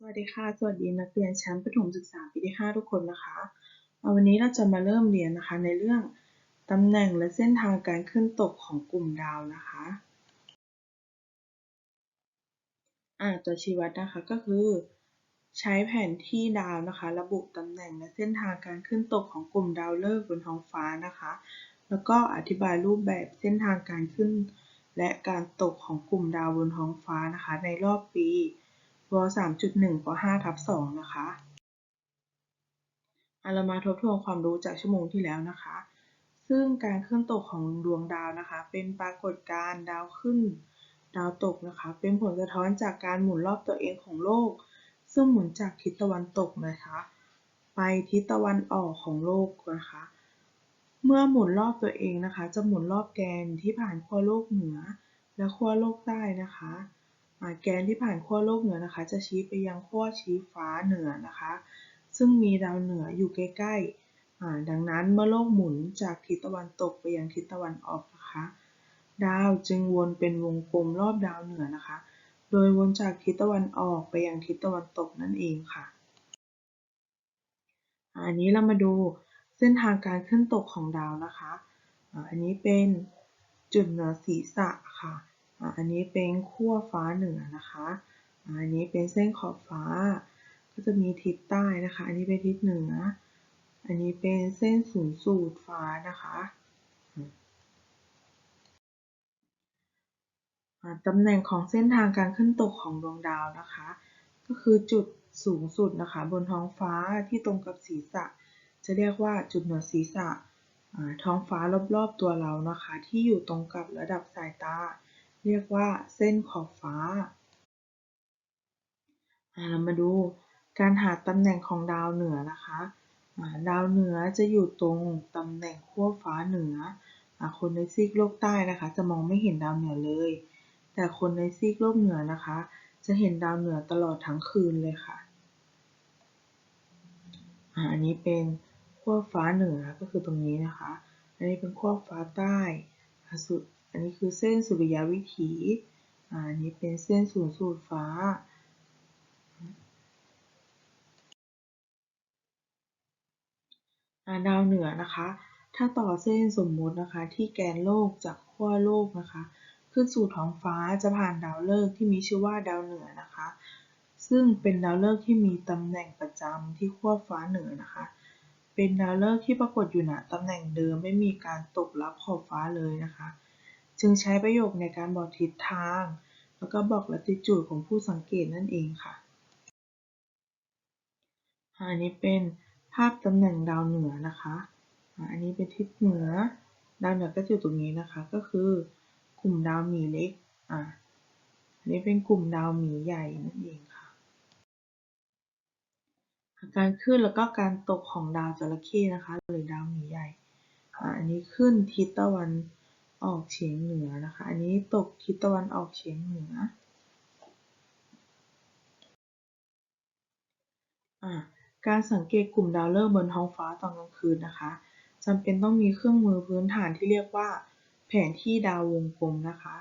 สวัสดีค่ะ สวัสดีนักเรียนชั้นประถมศึกษาปีที่ 5 ทุกคนนะคะ วันนี้เราจะมาเริ่มเรียนนะคะในเรื่องตำแหน่งและเส้นทางการขึ้นตกของกลุ่มดาวนะคะอ่าตัวชี้วัดนะคะก็คือ ใช้แผนที่ดาวนะคะ ระบุตำแหน่งและเส้นทางการขึ้นตกของกลุ่มดาวฤกษ์บนท้องฟ้านะคะ แล้วก็อธิบายรูปแบบเส้นทางการขึ้น และการตกของกลุ่มดาวบนท้องฟ้านะคะ ในรอบปี ว3.1ป5ทับ2นะคะเรามาทบทวนความรู้จากชั่วโมงที่แล้วนะคะ ซึ่งการเคลื่อนตกของดวงดาวนะคะ เป็นปรากฏการณ์ดาวขึ้น ดาวตกนะคะ เป็นผลสะท้อนจากการหมุนรอบตัวเองของโลก ซึ่งหมุนจากทิศตะวันตกนะคะ ไปทิศตะวันออกของโลกนะคะ เมื่อหมุนรอบตัวเองนะคะ จะหมุนรอบแกนที่ผ่านขั้วโลกเหนือ และขั้วโลกใต้นะคะ แกนที่ผ่านขั้วโลกเหนือนะคะ จะชี้ไปยังขั้วชี้ฟ้าเหนือนะคะ ซึ่งมีดาวเหนืออยู่ใกล้ๆดังนั้นเมื่อโลกหมุนจากทิศตะวันตกไปยังทิศตะวันออกนะคะ ดาวจึงวนเป็นวงกลมรอบดาวเหนือนะคะ โดยวนจากทิศตะวันออกไปยังทิศตะวันตกนั่นเองค่ะ อันนี้เรามาดูเส้นทางการขึ้นตกของดาวนะคะ อันนี้เป็นจุดเหนือศีรษะค่ะ อันนี้เป็นขั้วฟ้าเหนือนะคะอันนี้เป็นเส้นขอบฟ้า ก็จะมีทิศใต้นะคะ อันนี้เป็นทิศเหนือ อันนี้เป็นเส้นศูนย์สูตรฟ้านะคะตำแหน่งของเส้นทางการขึ้นตกของดวงดาวนะคะ ก็คือจุดสูงสุดนะคะ บนท้องฟ้าที่ตรงกับศีรษะ จะเรียกว่าจุดเหนือศีรษะท้องฟ้ารอบๆตัวเรานะคะ ที่อยู่ตรงกับระดับสายตา เรียกว่าเส้นขอบฟ้าเรามาดูการหาตำแหน่งของดาวเหนือนะคะดาวเหนือจะอยู่ตรงตำแหน่งขั้วฟ้าเหนือคนในซีกโลกใต้นะคะ จะมองไม่เห็นดาวเหนือเลย แต่คนในซีกโลกเหนือนะคะ จะเห็นดาวเหนือตลอดทั้งคืนเลยค่ะอันนี้เป็นขั้วฟ้าเหนือก็คือตรงนี้นะคะ อันนี้เป็นขั้วฟ้าใต้สุด อันนี้คือเส้นสุริยวิถีอันนี้เป็นเส้นศูนย์สูตรฟ้า ดาวเหนือนะคะ ถ้าต่อเส้นสมมุตินะคะ ที่แกนโลกจากขั้วโลกนะคะ ขึ้นสู่ท้องฟ้าจะผ่านดาวฤกษ์ที่มีชื่อว่าดาวเหนือนะคะ ซึ่งเป็นดาวฤกษ์ที่มีตำแหน่งประจำที่ขั้วฟ้าเหนือนะคะ เป็นดาวฤกษ์ที่ปรากฏอยู่ณตำแหน่งเดิมไม่มีการตกลับขอบฟ้าเลยนะคะ จึงใช้ประโยคในการบอกทิศทาง แล้วก็บอกลัติจูดของผู้สังเกตนั่นเองค่ะ อันนี้เป็นภาพตำแหน่งดาวเหนือนะคะ อันนี้เป็นทิศเหนือ ดาวเหนือก็อยู่ตรงนี้นะคะ ก็คือกลุ่มดาวหมีเล็ก อ่าอันนี้เป็นกลุ่มดาวหมีใหญ่นั่นเองค่ะ การขึ้นแล้วก็การตกของดาวจระเข้นะคะ หรือดาวหมีใหญ่ อ่า อันนี้ขึ้นทิศตะวัน ออกเฉียงเหนือนะคะ อันนี้ตกทิศตะวันออกเฉียงเหนืออ่าการสังเกตกลุ่มดาวฤกษ์บนท้องฟ้าตอนกลางคืนนะคะจำเป็นต้องมีเครื่องมือพื้นฐานที่เรียกว่า แผนที่ดาววงกลมนะคะ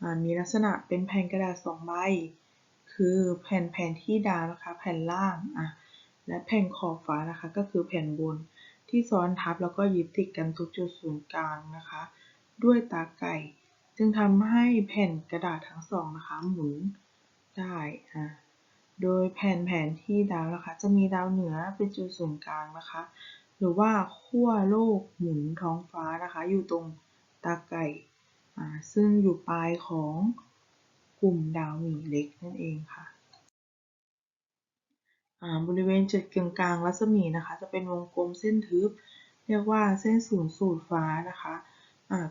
อ่ามีลักษณะเป็นแผ่นกระดาษสองใบ คือแผ่นแผนที่ดาวนะคะ แผ่นล่างอะและแผ่นขอบฟ้านะคะ ก็คือแผ่นบนที่ซ้อนทับแล้วก็ยึดติดกันทุกจุดศูนย์กลางนะคะ ด้วยตาไก่ จึงทำให้แผ่นกระดาษทั้งสองนะคะหมุนได้อะโดยแผ่นแผนที่ดาวนะคะ จะมีดาวเหนือเป็นจุดศูนย์กลางนะคะ หรือว่าขั้วโลกหมุนท้องฟ้านะคะ อยู่ตรงตาไก่ซึ่งอยู่ปลายของกลุ่มดาวหมีเล็กนั่นเองค่ะบริเวณจุดกึ่งกลางรัศมีนะคะ จะเป็นวงกลมเส้นทึบ เรียกว่าเส้นศูนย์สูตรฟ้านะคะ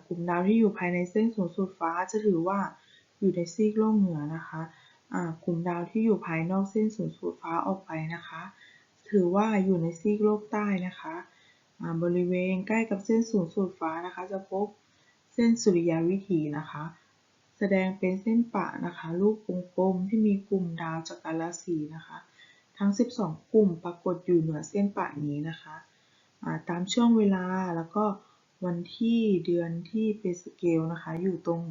กลุ่มดาวที่อยู่ภายในเส้นศูนย์สูตรฟ้าจะถือว่าอยู่ในซีกโลกเหนือนะคะกลุ่มดาวที่อยู่ภายนอกเส้นศูนย์สูตรฟ้าออกไปนะคะ ถือว่าอยู่ในซีกโลกใต้นะคะบริเวณใกล้กับเส้นศูนย์สูตรฟ้านะคะ จะพบเส้นสุริยวิถีนะคะ แสดงเป็นเส้นปะนะคะรูปวงกลมที่มีกลุ่มดาวจักรราศีนะคะ ทั้ง 12 กลุ่มปรากฏอยู่เหนือเส้นปะนี้นะคะตามช่วงเวลาแล้วก็ วันที่เดือนที่เป็นสเกลนะคะ อยู่ตรง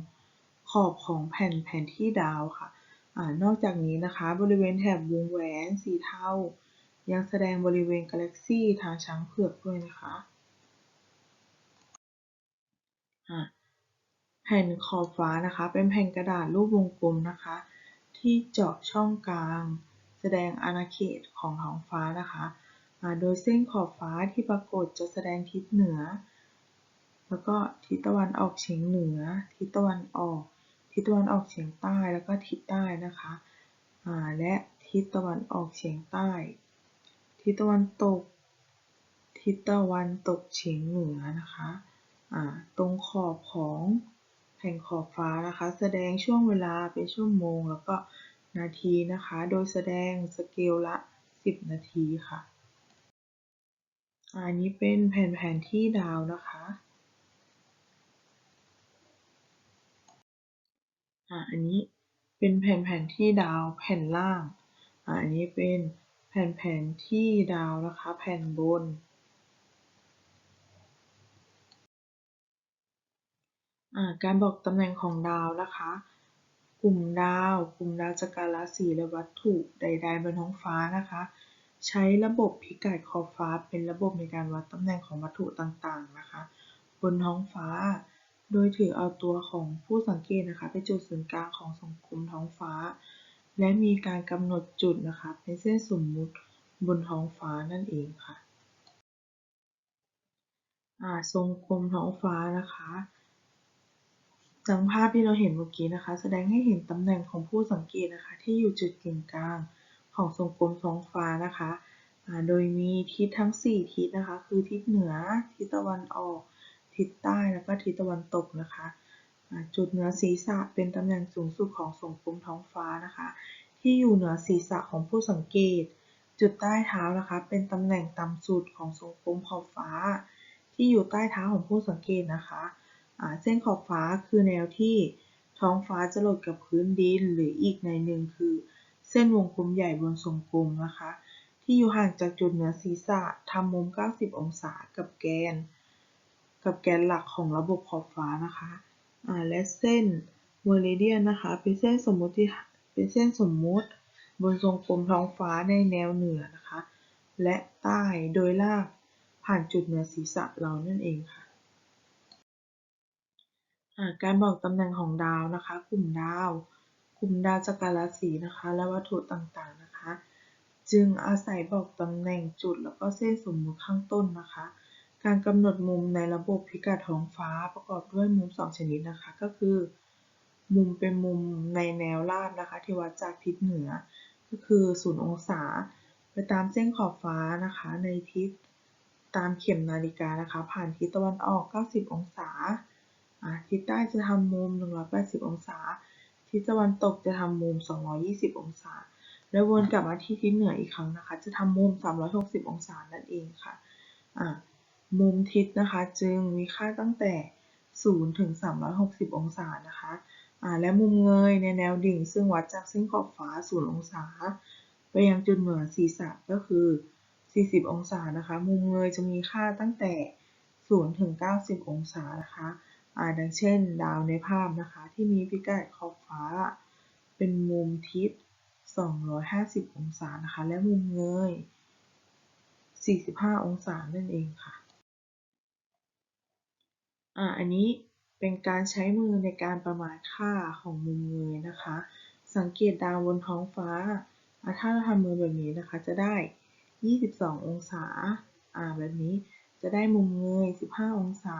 ขอบของแผ่นแผนที่ดาวค่ะอนอกจากนี้นะคะบริเวณแถบวงแหวนสีเทายังแสดงบริเวณกาแล็กซี่ทางช้างเผือกด้วยนะคะะแผ่นขอบฟ้านะคะ เป็นแผ่นกระดาษรูปวงกลมนะคะ ที่เจาะช่องกลาง แสดงอาณาเขตของท้องฟ้านะคะะโดยเส้นขอบฟ้าที่ปรากฏจะแสดงทิศเหนือ แล้วก็ทิศตะวันออกเฉียงเหนือ ทิศตะวันออก ทิศตะวันออกเฉียงใต้ แล้วก็ทิศใต้นะคะและทิศตะวันออกเฉียงใต้ ทิศตะวันตก ทิศตะวันตกเฉียงเหนือนะคะตรงขอบของแผ่นขอบฟ้านะคะ แสดงช่วงเวลาเป็นชั่วโมงแล้วก็นาทีนะคะ โดยแสดงสเกลละ 10 นาทีค่ะ อันนี้เป็นแผ่นแผนที่ดาวนะคะ อ่าอันนี้เป็นแผ่นแผนที่ดาวแผ่นล่างอ่าอันนี้เป็นแผ่นแผนที่ดาวนะคะแผ่นบนอ่าการบอกตำแหน่งของดาวนะคะ กลุ่มดาว กลุ่มดาวจักรราศีและวัตถุใด ๆ บนท้องฟ้านะคะ ใช้ระบบพิกัดขอบฟ้าเป็นระบบในการวัดตำแหน่งของวัตถุต่างๆนะคะ บนท้องฟ้า โดยถือเอาตัวของผู้สังเกตนะคะเป็นจุดศูนย์กลางของสังคมท้องฟ้า และมีการกำหนดจุดนะคะเป็นเส้นสมมุติบนท้องฟ้านั่นเองค่ะทรงกลมท้องฟ้านะคะดังภาพที่เราเห็นเมื่อกี้นะคะ แสดงให้เห็นตำแหน่งของผู้สังเกตนะคะ ที่อยู่จุดกึ่งกลางของทรงกลมท้องฟ้านะคะ โดยมีทิศทั้ง 4 ทิศนะคะ คือทิศเหนือ ทิศตะวันออก ทิศใต้แล้วก็ทิศตะวันตกนะคะ จุดเหนือศีรษะเป็นตำแหน่งสูงสุดของทรงกลมท้องฟ้านะคะ ที่อยู่เหนือศีรษะของผู้สังเกต จุดใต้เท้านะคะ เป็นตำแหน่งต่ำสุดของทรงกลมขอบฟ้า ที่อยู่ใต้เท้าของผู้สังเกตนะคะเส้นขอบฟ้าคือแนวที่ท้องฟ้าจะหลดกับพื้นดินหรืออีกในหนึ่งคือ เส้นวงกลมใหญ่บนทรงกลมนะคะ ที่อยู่ห่างจากจุดเหนือศีรษะทำมุม 90 องศากับแกน กับแกนหลักของระบบขอบฟ้านะคะอ่าและเส้นเมริเดียนนะคะเป็นเส้นสมมติเป็นเส้นสมมุติบนทรงกลมท้องฟ้าในแนวเหนือนะคะ และใต้โดยลากผ่านจุดเหนือศีรษะเรานั่นเองค่ะการบอกตำแหน่งของดาวนะคะ กลุ่มดาว กลุ่มดาวจักรราศีนะคะ และวัตถุต่างๆนะคะ จึงอาศัยบอกตำแหน่งจุดแล้วก็เส้นสมมุติข้างต้นนะคะ การกำหนดมุมในระบบพิกัดท้องฟ้าประกอบด้วยมุม 2 ชนิดนะคะ ก็คือ มุมเป็นมุมในแนวราบนะคะ ที่วัดจากทิศเหนือ ก็คือ 0 องศา ไปตามเส้นขอบฟ้านะคะ ในทิศตามเข็มนาฬิกานะคะ ผ่านทิศตะวันออก 90 องศาอ่าทิศใต้จะทำมุม 180 องศา ทิศตะวันตกจะทำมุม 220 องศา แล้ววนกลับมาที่ทิศเหนืออีกครั้งนะคะ จะทำมุม 360 องศานั่นเองค่ะอ่า มุมทิศนะคะ จึงมีค่าตั้งแต่ 0 ถึง 360 องศานะคะและมุมเงยในแนวดิ่ง ซึ่งวัดจากเส้นขอบฟ้า 0 องศา ไปยังจุดเหนือศีรษะก็คือ 40 องศานะคะ มุมเงยจะมีค่าตั้งแต่ 0 ถึง 90 องศานะคะดังเช่น ดาวในภาพนะคะ ที่มีพิกัดขอบฟ้า เป็นมุมทิศ 250 องศานะคะ และมุมเงย 45 องศานั่นเองค่ะ อ่าอันนี้เป็นการใช้มือในการประมาณค่าของมุมเงยนะคะ สังเกตดาวบนท้องฟ้า ถ้าเราทำมือแบบนี้นะคะจะได้ 22 องศาอ่าแบบนี้จะได้มุมเงย 15 องศา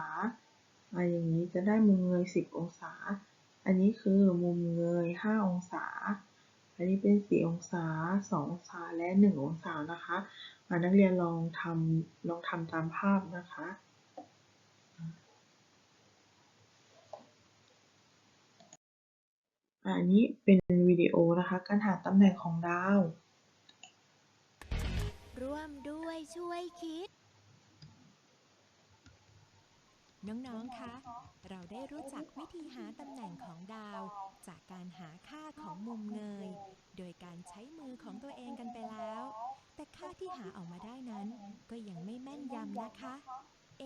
อ่าอย่างนี้จะได้มุมเงย 10 องศา อันนี้คือมุมเงย 5 องศา อันนี้เป็น 4 องศา 2 องศา และ 1 องศานะคะนักเรียนลองทำลองทำตามภาพนะคะ อันนี้เป็นวิดีโอนะคะ การหาตำแหน่งของดาว ร่วมด้วยช่วยคิด น้องๆ คะ เราได้รู้จักวิธีหาตำแหน่งของดาว จากการหาค่าของมุมเงย โดยการใช้มือของตัวเองกันไปแล้ว แต่ค่าที่หาออกมาได้นั้น ก็ยังไม่แม่นยำนะคะ เอ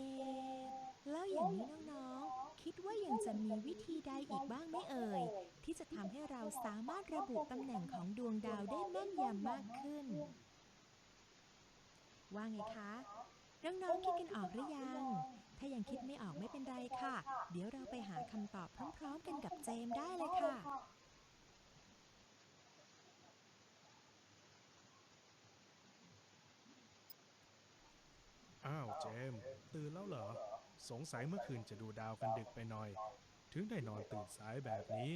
แล้วอย่างนี้น้องๆ คิดว่ายังจะมีวิธีใดอีกบ้างไหมเอ่ย ที่จะทำให้เราสามารถระบุตำแหน่งของดวงดาวได้แม่นยำมากขึ้น ว่าไงคะน้องๆคิดกันออกหรือยัง ถ้ายังคิดไม่ออกไม่เป็นไรค่ะ เดี๋ยวเราไปหาคำตอบพร้อม ๆ กันกับเจมได้เลยค่ะ อ้าวเจมส์ตื่นแล้วเหรอ สงสัยเมื่อคืนจะดูดาวกันดึกไปหน่อย ถึงได้นอนตื่นสายแบบนี้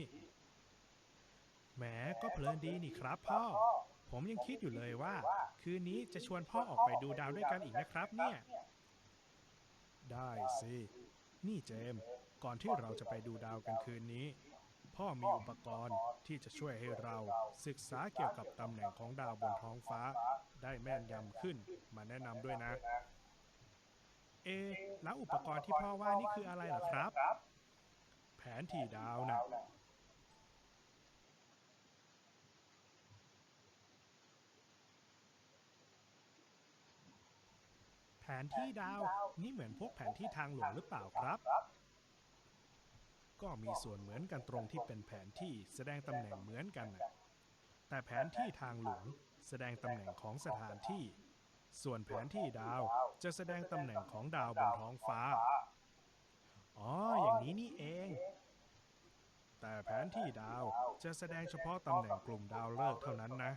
แหมก็เพลินดีนี่ครับพ่อ ผมยังคิดอยู่เลยว่า คืนนี้จะชวนพ่อออกไปดูดาวด้วยกันอีกนะครับเนี่ย ได้สิ นี่เจมส์ก่อนที่เราจะไปดูดาวกันคืนนี้ พ่อมีอุปกรณ์ที่จะช่วยให้เราศึกษาเกี่ยวกับตำแหน่งของดาวบนท้องฟ้า ได้แม่นยำขึ้นมาแนะนำด้วยนะ เอแล้วอุปกรณ์ที่พ่อว่านี่คืออะไรเหรอครับ แผนที่ดาวน่ะแผนที่ดาวนี่เหมือนพวกแผนที่ทางหลวงหรือเปล่าครับ ก็มีส่วนเหมือนกันตรงที่เป็นแผนที่แสดงตำแหน่งเหมือนกันนะแต่แผนที่ทางหลวงแสดงตำแหน่งของสถานที่ ส่วนแผนที่ดาวจะแสดงตำแหน่งของดาวบนท้องฟ้า อ๋อ อย่างนี้นี่เอง แต่แผนที่ดาวจะแสดงเฉพาะตำแหน่งกลุ่มดาวฤกษ์เท่านั้นนะ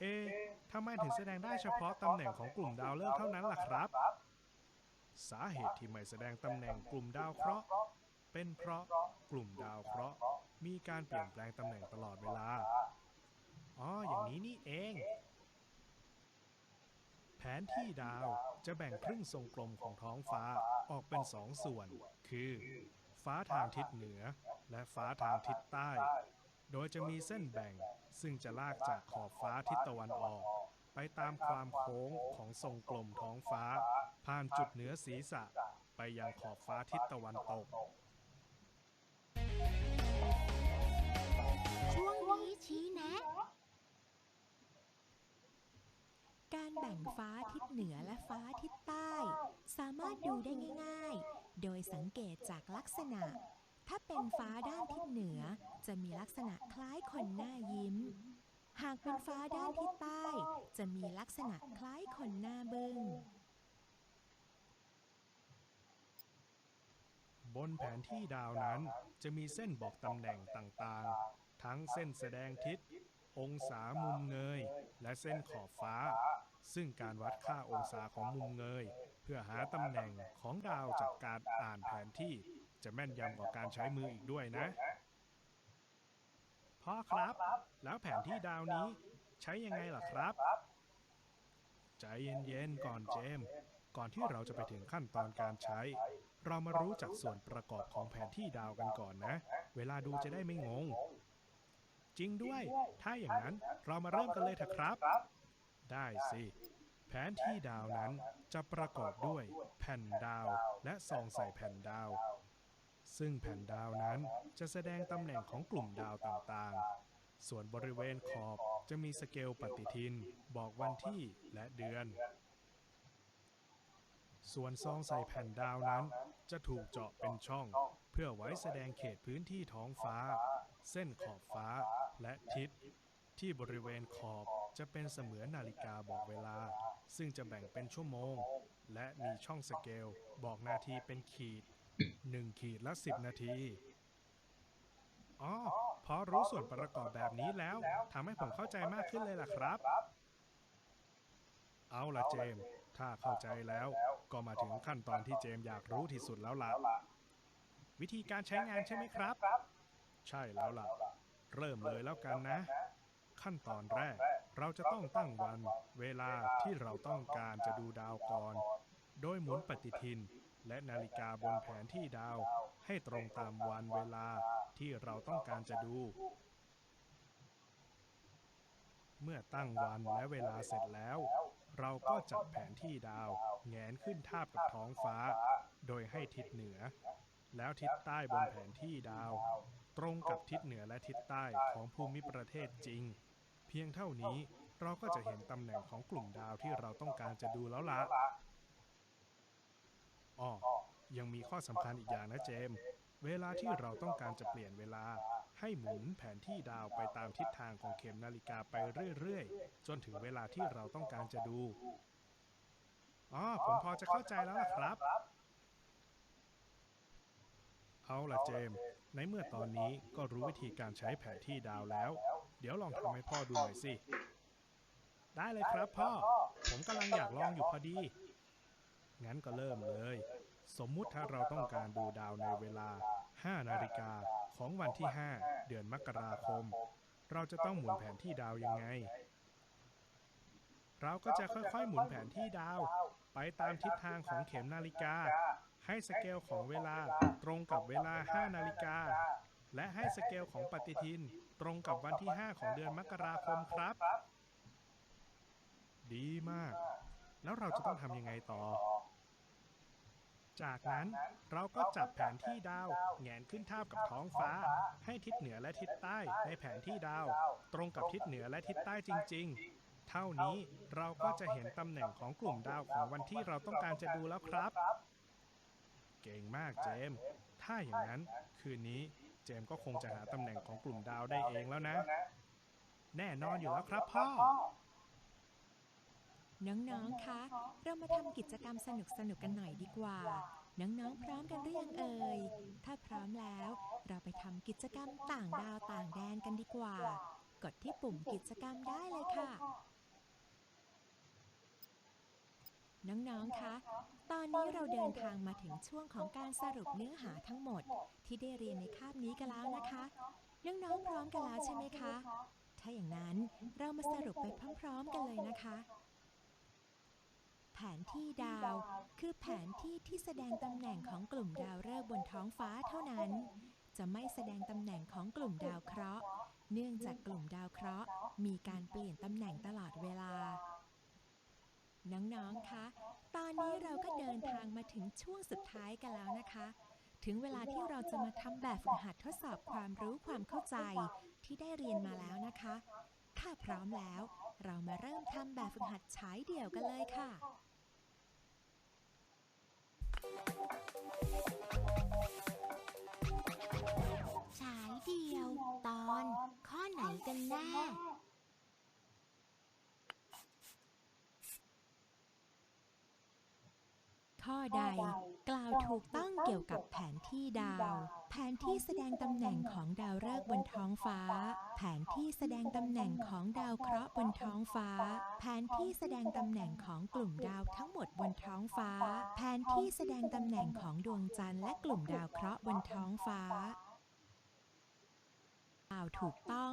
เอะทำไมถึงแสดงได้เฉพาะตำแหน่งของกลุ่มดาวฤกษ์เท่านั้นล่ะครับ สาเหตุที่ไม่แสดงตำแหน่งกลุ่มดาวเคราะห์ เป็นเพราะกลุ่มดาวเคราะห์มีการเปลี่ยนแปลงตำแหน่งตลอดเวลา อ๋อ อย่างนี้นี่เอง แผนที่ดาวจะแบ่งครึ่งทรงกลมของท้องฟ้าออกเป็นสองส่วน คือ ฟ้าทางทิศเหนือ และฟ้าทางทิศใต้ โดยจะมีเส้นแบ่งซึ่งจะลากจากขอบฟ้าทิศตะวันออก ไปตามความโค้งของทรงกลมท้องฟ้า ผ่านจุดเหนือศีรษะ ไปยังขอบฟ้าทิศตะวันตก ช่วงนี้ชี้แนะ การแบ่งฟ้าทิศเหนือและฟ้าทิศใต้ สามารถดูได้ง่าย ๆ โดยสังเกตจากลักษณะ ถ้าเป็นฟ้าด้านทิศเหนือ จะมีลักษณะคล้ายคนหน้ายิ้ม หากเป็นฟ้าด้านทิศใต้ จะมีลักษณะคล้ายคนหน้าบึง้งบนแผนที่ดาวนั้นจะมีเส้นบอกตำแหน่งต่างๆ ทั้งเส้นแสดงทิศ องศามุมเงย และเส้นขอบฟ้า ซึ่งการวัดค่าองศาของมุมเงย เพื่อหาตำแหน่งของดาวจากการอ่านแผนที่จะแม่นยำกว่าการใช้มืออีกด้วยนะพ่อครับ แล้วแผนที่ดาวนี้ใช้ยังไงล่ะครับ ใจเย็นๆก่อนเจมส์ก่อนที่เราจะไปถึงขั้นตอนการใช้ เรามารู้จักส่วนประกอบของแผนที่ดาวกันก่อนนะ เวลาดูจะได้ไม่งง จริงด้วย ถ้าอย่างนั้นเรามาเริ่มกันเลยเถอะครับ ได้สิ แผนที่ดาวนั้นจะประกอบด้วยแผ่นดาวและซองใส่แผ่นดาว ซึ่งแผ่นดาวนั้นจะแสดงตำแหน่งของกลุ่มดาวต่างๆ ส่วนบริเวณขอบจะมีสเกลปฏิทิน บอกวันที่และเดือน ส่วนซองใส่แผ่นดาวนั้น จะถูกเจาะเป็นช่อง เพื่อไว้แสดงเขตพื้นที่ท้องฟ้า เส้นขอบฟ้า และทิศที่บริเวณขอบจะเป็นเสมือนนาฬิกาบอกเวลา ซึ่งจะแบ่งเป็นชั่วโมง และมีช่องสเกล บอกนาทีเป็นขีด 1 ขีดละ 10 นาทีอ๋อพอรู้ส่วนประกอบแบบนี้แล้วทำให้ผมเข้าใจมากขึ้นเลยล่ะครับ เอาล่ะเจมส์ถ้าเข้าใจแล้วก็มาถึงขั้นตอนที่เจมส์อยากรู้ที่สุดแล้วล่ะ วิธีการใช้งานใช่ไหมครับ ใช่แล้วล่ะ เริ่มเลยแล้วกันนะ ขั้นตอนแรก เราจะต้องตั้งวัน เวลาที่เราต้องการจะดูดาวก่อน โดยหมุนปฏิทิน และนาฬิกาบนแผนที่ดาว ให้ตรงตามวันเวลาที่เราต้องการจะดู เมื่อตั้งวันและเวลาเสร็จแล้ว เราก็จับแผนที่ดาวแงนขึ้นทาบกับท้องฟ้า โดยให้ทิศเหนือ แล้วทิศใต้บนแผนที่ดาว ตรงกับทิศเหนือและทิศใต้ของภูมิประเทศจริง เพียงเท่านี้เราก็จะเห็นตำแหน่งของกลุ่มดาวที่เราต้องการจะดูแล้วละอ๋อยังมีข้อสำคัญอีกอย่างนะเจมส์เวลาที่เราต้องการจะเปลี่ยนเวลา ให้หมุนแผนที่ดาวไปตามทิศทางของเข็มนาฬิกาไปเรื่อยๆ จนถึงเวลาที่เราต้องการจะดูอ๋อผมพอจะเข้าใจแล้วล่ะครับ เอาล่ะเจมส์ในเมื่อตอนนี้ก็รู้วิธีการใช้แผนที่ดาวแล้ว เดี๋ยวลองทำให้พ่อดูหน่อยสิ ได้เลยครับพ่อ ผมกำลังอยากลองอยู่พอดี งั้นก็เริ่มเลย สมมุติถ้าเราต้องการดูดาวในเวลา 5 นาฬิกาของวันที่ 5 เดือนมกราคม เราจะต้องหมุนแผนที่ดาวยังไง เราก็จะค่อยๆ หมุนแผนที่ดาว ไปตามทิศทางของเข็มนาฬิกา ให้สเกลของเวลาตรงกับเวลา 5 นาฬิกา และให้สเกลของปฏิทินตรงกับวันที่ 5 ของเดือนมกราคมครับ ดีมาก แล้วเราจะต้องทำยังไงต่อ จากนั้นเราก็จับแผนที่ดาวแหงนขึ้นทาบกับท้องฟ้า ให้ทิศเหนือและทิศใต้ในแผนที่ดาว ตรงกับทิศเหนือและทิศใต้จริง ๆ เท่านี้เราก็จะเห็นตำแหน่งของกลุ่มดาวของวันที่เราต้องการจะดูแล้วครับ เก่งมากเจมส์ถ้าอย่างนั้นคืนนี้เจมส์ก็คงจะหาตำแหน่งของกลุ่มดาวได้เองแล้วนะ แน่นอนอยู่แล้วครับพ่อ น้องๆ คะ เรามาทำกิจกรรมสนุกๆกันหน่อยดีกว่า น้องๆ พร้อมกันหรือยังเอ่ย ถ้าพร้อมแล้ว เราไปทำกิจกรรมต่างดาวต่างแดนกันดีกว่า กดที่ปุ่มกิจกรรมได้เลยค่ะ น้องๆ คะ ตอนนี้เราเดินทางมาถึงช่วงของการสรุปเนื้อหาทั้งหมด ที่ได้เรียนในคาบนี้กันแล้วนะคะ น้องๆ พร้อมกันแล้วใช่ไหมคะ ถ้าอย่างนั้นเรามาสรุปไปพร้อม ๆ กันเลยนะคะ แผนที่ดาว คือแผนที่ที่แสดงตำแหน่งของกลุ่มดาวฤกษ์บนท้องฟ้าเท่านั้น จะไม่แสดงตำแหน่งของกลุ่มดาวเคราะห์ เนื่องจากกลุ่มดาวเคราะห์ มีการเปลี่ยนตำแหน่งตลอดเวลา น้องๆ คะ ตอนนี้เราก็เดินทางมาถึงช่วงสุดท้ายกันแล้วนะคะ ถึงเวลาที่เราจะมาทำแบบฝึกหัดทดสอบความรู้ความเข้าใจที่ได้เรียนมาแล้วนะคะ ถ้าพร้อมแล้ว เรามาเริ่มทำแบบฝึกหัดฉายเดี่ยวกันเลยค่ะ ฉายเดี่ยวตอนข้อไหนกันแน่ ข้อใด กล่าวถูกต้องเกี่ยวกับแผนที่ดาว แผนที่แสดงตำแหน่งของดาวฤกษ์บนท้องฟ้า แผนที่แสดงตำแหน่งของดาวเคราะห์บนท้องฟ้า แผนที่แสดงตำแหน่งของกลุ่มดาวทั้งหมดบนท้องฟ้า แผนที่แสดงตำแหน่งของดวงจันทร์และกลุ่มดาวเคราะห์บนท้องฟ้ากล่าวถูกต้อง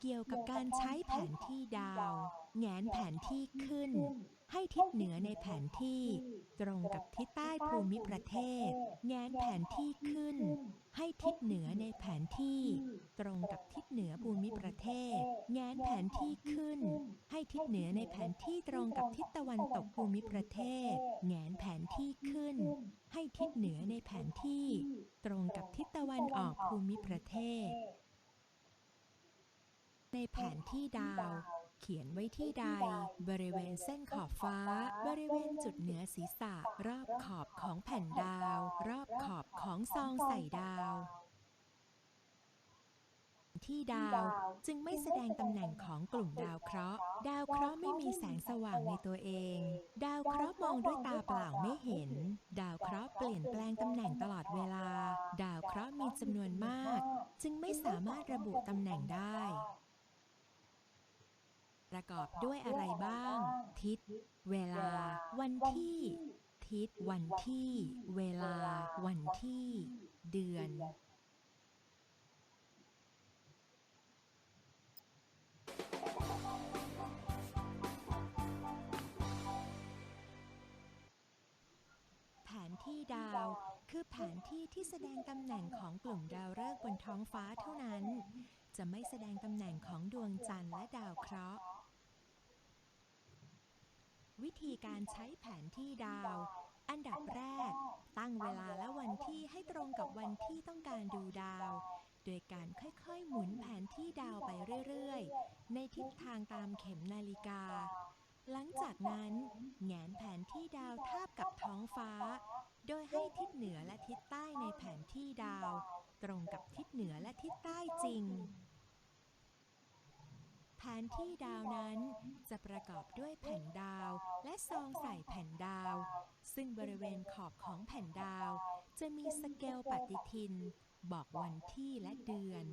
เกี่ยวกับการใช้แผนที่ดาวแหงนแผนที่ขึ้น ให้ทิศเหนือในแผนที่ ตรงกับทิศใต้ภูมิประเทศ แงนแผนที่ขึ้น ให้ทิศเหนือในแผนที่ ตรงกับทิศเหนือภูมิประเทศ แงนแผนที่ขึ้น ให้ทิศเหนือในแผนที่ตรงกับทิศตะวันตกภูมิประเทศ แงนแผนที่ขึ้น ให้ทิศเหนือในแผนที่ ตรงกับทิศตะวันออกภูมิประเทศ ในแผนที่ดาว เขียนไว้ที่ใด บริเวณเส้นขอบฟ้า บริเวณจุดเหนือศีรษะ รอบขอบของแผ่นดาว รอบขอบของซองใส่ดาว ที่ดาวจึงไม่แสดงตำแหน่งของกลุ่มดาวเคราะห์ ดาวเคราะห์ไม่มีแสงสว่างในตัวเอง ดาวเคราะห์มองด้วยตาเปล่าไม่เห็น ดาวเคราะห์เปลี่ยนแปลงตำแหน่งตลอดเวลา ดาวเคราะห์มีจำนวนมาก จึงไม่สามารถระบุตำแหน่งได้ ประกอบด้วยอะไรบ้าง ทิศ เวลา วันที่ ทิศ วันที่ เวลา วันที่ เดือน แผนที่ดาว คือแผนที่ที่แสดงตำแหน่งของกลุ่มดาวฤกษ์บนท้องฟ้าเท่านั้น จะไม่แสดงตำแหน่งของดวงจันทร์และดาวเคราะห์ วิธีการใช้แผนที่ดาว อันดับแรก ตั้งเวลาและวันที่ให้ตรงกับวันที่ต้องการดูดาว โดยการค่อยๆ หมุนแผนที่ดาวไปเรื่อยๆ ในทิศทางตามเข็มนาฬิกา หลังจากนั้นแงนแผนที่ดาวทาบกับท้องฟ้า โดยให้ทิศเหนือและทิศใต้ในแผนที่ดาว ตรงกับทิศเหนือและทิศใต้จริง แผนที่ดาวนั้นจะประกอบด้วยแผ่นดาวและซองใส่แผ่นดาว ซึ่งบริเวณขอบของแผ่นดาว จะมีสเกลปฏิทิน บอกวันที่และเดือน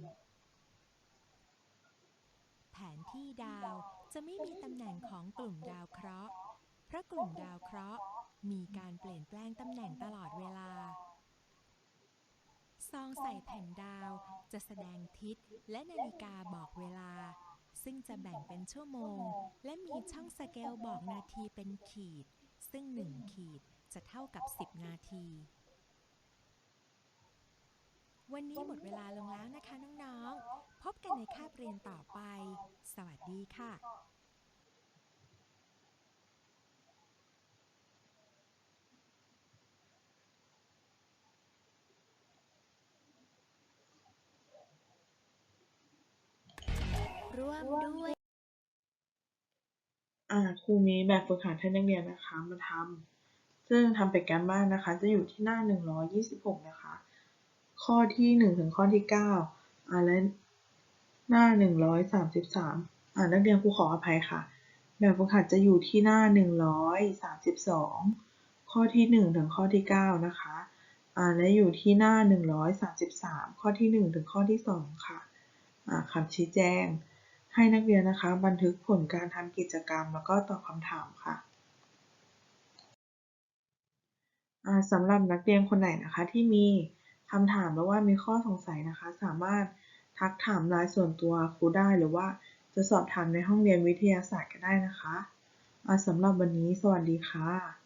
แผนที่ดาวจะไม่มีตำแหน่งของกลุ่มดาวเคราะห์เพราะกลุ่มดาวเคราะห์มีการเปลี่ยนแปลงตำแหน่งตลอดเวลาซองใส่แผ่นดาวจะแสดงทิศและนาฬิกาบอกเวลา ซึ่งจะแบ่งเป็นชั่วโมง และมีช่องสเกลบอกนาทีเป็นขีด ซึ่ง 1 ขีดจะเท่ากับ 10 นาที วันนี้หมดเวลาลงแล้วนะคะน้องๆ พบกันในคาบเรียนต่อไป สวัสดีค่ะ ร่วม ด้วย อ่าครูมีแบบฝึกหัดให้นักเรียนนะคะมาทำซึ่งทำเป็นการบ้านนะคะ จะอยู่ที่หน้า 126 นะคะ ข้อที่ 1 ถึงข้อที่ 9 อ่าและหน้า 133 อ่านักเรียนครูขออภัยค่ะ แบบฝึกหัดจะอยู่ที่หน้า 132 ข้อที่ 1 ถึงข้อที่ 9 นะคะอ่าและอยู่ที่หน้า 133 ข้อที่ 1 ถึงข้อที่ 2 ค่ะอ่าคำชี้แจง ให้นักเรียนนะคะ บันทึกผลการทำกิจกรรม แล้วก็ตอบคำถามค่ะสำหรับนักเรียนคนไหนนะคะ ที่มีคำถามหรือว่ามีข้อสงสัยนะคะ สามารถทักถามไลน์ส่วนตัวครูได้หรือว่าจะสอบถามในห้องเรียนวิทยาศาสตร์ก็ได้นะคะสำหรับวันนี้สวัสดีค่ะ